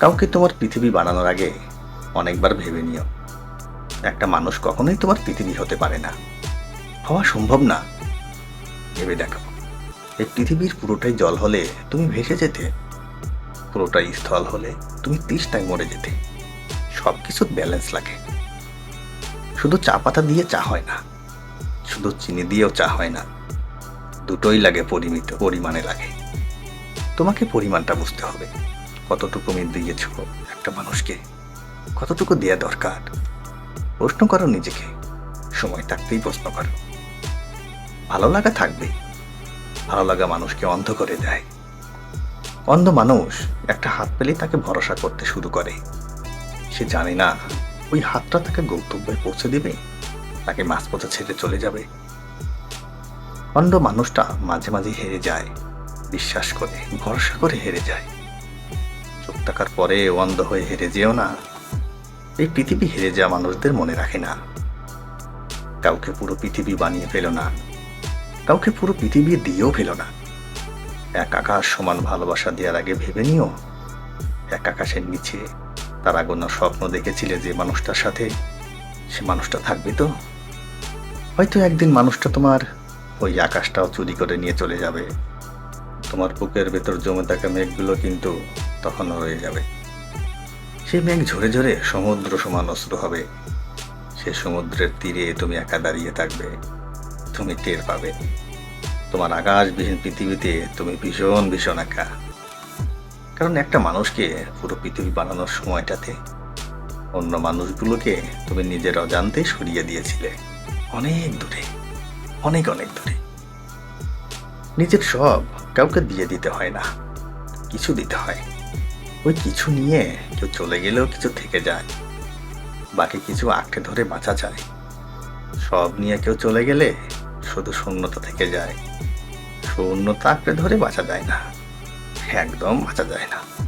কাউকে তোমার পৃথিবী বানানোর আগে অনেকবার ভেবে নিও। একটা মানুষ কখনোই তোমার পৃথিবী হতে পারে না। হওয়া সম্ভব না। ভেবে দেখো। এই পৃথিবীর পুরোটাই জল হলে তুমি ভেসে যেতে। পুরোটাই স্থল হলে তুমি তৃষ্ণায় মরে যেতে। সব কিছুর ব্যালেন্স লাগে। শুধু চা পাতা দিয়ে চা হয় না। শুধু চিনি দিয়েও চা হয় না। দুটোই লাগে পরিমিত, পরিমাণে লাগে। তোমাকে পরিমাণটা বুঝতে হবে। কতটুকু দিয়েছ একটা মানুষকে? কতটুকু দেয়া দরকার? প্রশ্ন করো নিজেকে। সময় থাকতেই প্রশ্ন করো। ভালো লাগা থাকবে ভালো লাগা মানুষকে অন্ধ করে দেয়। অন্ধ মানুষ একটা হাত পেলেই তাকে ভরসা করতে শুরু করে। সে জানে না, ওই হাতটা তাকে গন্তব্যে পৌঁছে দেবে? তাকে মাঝপথে ছেড়ে চলে যাবে? অন্ধ মানুষটা মাঝে মাঝে হেরে যায়। বিশ্বাস করে, ভরসা করে হেরে যায়। চোখ থাকার পরে অন্ধ হয়ে হেরে যেও না। এই পৃথিবী হেরে যাওয়া মানুষদের মনে রাখে না। কাউকে পুরো পৃথিবী বানিয়ে ফেলো না। কাউকে পুরো পৃথিবী দিয়েও ফেলো না। এক আকাশ সমান ভালোবাসা দেওয়ার আগে ভেবে নিও। এক আকাশের নিচে তারা গোনা স্বপ্ন দেখেছিলে যে মানুষটার সাথে? সে মানুষটা থাকবে তো? হয়তো একদিন মানুষটা তোমার ওই আকাশটাও চুরি করে নিয়ে চলে যাবে। তোমার বুকের ভেতর জমে থাকা মেঘগুলো কিন্তু তখনও রয়ে যাবে। সেই মেঘ ঝরে ঝরে সমুদ্র সমান অস্ত্র হবে। সে সমুদ্রের তীরে তুমি একা দাঁড়িয়ে থাকবে। তুমি টের পাবে। তোমার আকাশবিহীন পৃথিবীতে তুমি ভীষণ ভীষণ একা। কারণ একটা মানুষকে পুরো পৃথিবী বানানোর সময়টাতে অন্য মানুষগুলোকে তুমি নিজের অজান্তে সরিয়ে দিয়েছিলে। অনেক দূরে, অনেক অনেক দূরে। নিজের সব কাউকে দিয়ে দিতে হয় না। কিছু দিতে হয়। ওই কিছু নিয়ে কেউ চলে গেলেও কিছু থেকে যায়। বাকি কিছু আঁকড়ে ধরে বাঁচা যায়। সব নিয়ে কেউ চলে গেলে শুধু শূন্যতা থেকে যায়। শূন্যতা আঁকড়ে ধরে বাঁচা যায় না। একদম বাঁচা যায় না।